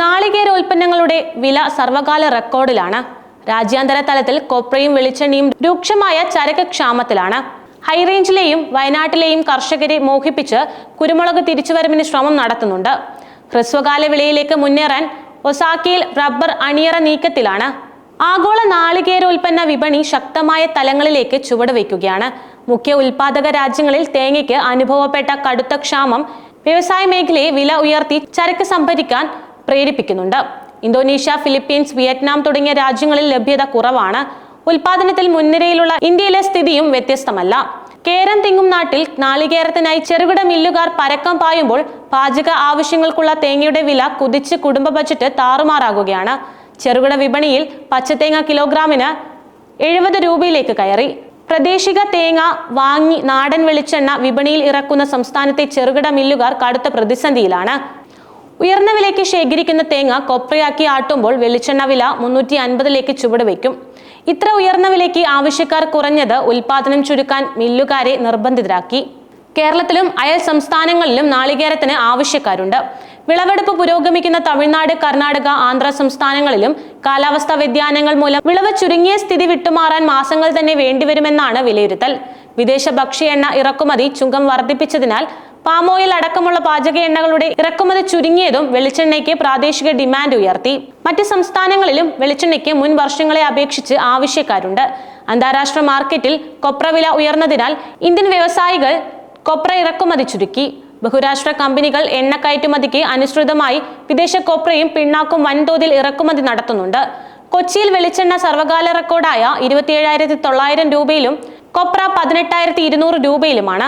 നാളികേരോൽപ്പന്നങ്ങളുടെ വില സർവകാല റെക്കോർഡിലാണ്. രാജ്യാന്തര തലത്തിൽ കൊപ്രയും വെളിച്ചെണ്ണയും രൂക്ഷമായ ചരക്ക് ക്ഷാമത്തിലാണ് ഹൈറേഞ്ചിലെയും വയനാട്ടിലെയും കർഷകരെ മോഹിപ്പിച്ച് കുരുമുളക് തിരിച്ചുവരവിന് ശ്രമം നടത്തുന്നുണ്ട്. ഹ്രസ്വകാല വിളയിലേക്ക് മുന്നേറാൻ ഒസാക്കയിൽ റബ്ബർ അണിയറ നീക്കത്തിലാണ്. ആഗോള നാളികേരോൽപ്പന്ന വിപണി ശക്തമായ തലങ്ങളിലേക്ക് ചുവടുവെക്കുകയാണ് മുഖ്യ ഉൽപാദക രാജ്യങ്ങളിൽ തേങ്ങയ്ക്ക് അനുഭവപ്പെട്ട കടുത്ത ക്ഷാമം വ്യവസായ മേഖലയെ വില ഉയർത്തി ചരക്ക് സംഭരിക്കാൻ പ്രേരിപ്പിക്കുന്നുണ്ട്. ഇന്തോനേഷ്യ ഫിലിപ്പീൻസ് വിയറ്റ്നാം തുടങ്ങിയ രാജ്യങ്ങളിൽ ലഭ്യത കുറവാണ്. ഉൽപാദനത്തിൽ മുൻനിരയിലുള്ള ഇന്ത്യയിലെ സ്ഥിതിയും വ്യത്യസ്തമല്ല. കേരം തിങ്ങും നാട്ടിൽ നാളികേരത്തിനായി ചെറുകിട മില്ലുകാർ പരക്കം പായുമ്പോൾ പാചക ആവശ്യങ്ങൾക്കുള്ള തേങ്ങയുടെ വില കുതിച്ച് കുടുംബ ബജറ്റ് താറുമാറാകുകയാണ്. ചെറുകിട വിപണിയിൽ പച്ചത്തേങ്ങ കിലോഗ്രാമിന് എഴുപത് രൂപയിലേക്ക് കയറി. പ്രദേശിക തേങ്ങ വാങ്ങി നാടൻ വെളിച്ചെണ്ണ വിപണിയിൽ ഇറക്കുന്ന സംസ്ഥാനത്തെ ചെറുകിട മില്ലുകാർ കടുത്ത പ്രതിസന്ധിയിലാണ്. ഉയർന്ന വിലയ്ക്ക് ശേഖരിക്കുന്ന തേങ്ങ കൊപ്രയാക്കി ആട്ടുമ്പോൾ വെളിച്ചെണ്ണ വില മുന്നൂറ്റി അൻപതിലേക്ക് ചുവട് വയ്ക്കും. ഇത്ര ഉയർന്ന വിലയ്ക്ക് ആവശ്യക്കാർ കുറഞ്ഞത് ഉൽപാദനം ചുരുക്കാൻ മില്ലുകാരെ നിർബന്ധിതരാക്കി. കേരളത്തിലും അയൽ സംസ്ഥാനങ്ങളിലും നാളികേരത്തിന് ആവശ്യക്കാരുണ്ട്. വിളവെടുപ്പ് പുരോഗമിക്കുന്ന തമിഴ്നാട് കർണാടക ആന്ധ്ര സംസ്ഥാനങ്ങളിലും കാലാവസ്ഥാ വ്യതിയാനങ്ങൾ മൂലം വിളവ് ചുരുങ്ങിയ സ്ഥിതി വിട്ടുമാറാൻ മാസങ്ങൾ തന്നെ വേണ്ടിവരുമെന്നാണ് വിലയിരുത്തൽ. വിദേശ ഭക്ഷ്യ എണ്ണ ഇറക്കുമതി ചുങ്കം വർദ്ധിപ്പിച്ചതിനാൽ പാമോയിൽ അടക്കമുള്ള പാചക എണ്ണകളുടെ ഇറക്കുമതി ചുരുങ്ങിയതും വെളിച്ചെണ്ണയ്ക്ക് പ്രാദേശിക ഡിമാൻഡ് ഉയർത്തി. മറ്റ് സംസ്ഥാനങ്ങളിലും വെളിച്ചെണ്ണയ്ക്ക് മുൻ വർഷങ്ങളെ അപേക്ഷിച്ച് ആവശ്യക്കാരുണ്ട്. അന്താരാഷ്ട്ര മാർക്കറ്റിൽ കൊപ്ര വില ഉയർന്നതിനാൽ ഇന്ത്യൻ വ്യവസായികൾ കൊപ്ര ഇറക്കുമതി ചുരുക്കി. ബഹുരാഷ്ട്ര കമ്പനികൾ എണ്ണ കയറ്റുമതിക്ക് അനുസൃതമായി വിദേശ കൊപ്രയും പിണ്ണാക്കും വൻതോതിൽ ഇറക്കുമതി നടത്തുന്നുണ്ട്. കൊച്ചിയിൽ വെളിച്ചെണ്ണ സർവകാല റെക്കോർഡായ ഇരുപത്തിയേഴായിരത്തി തൊള്ളായിരം രൂപയിലും കൊപ്ര പതിനെട്ടായിരത്തി ഇരുന്നൂറ് രൂപയിലുമാണ്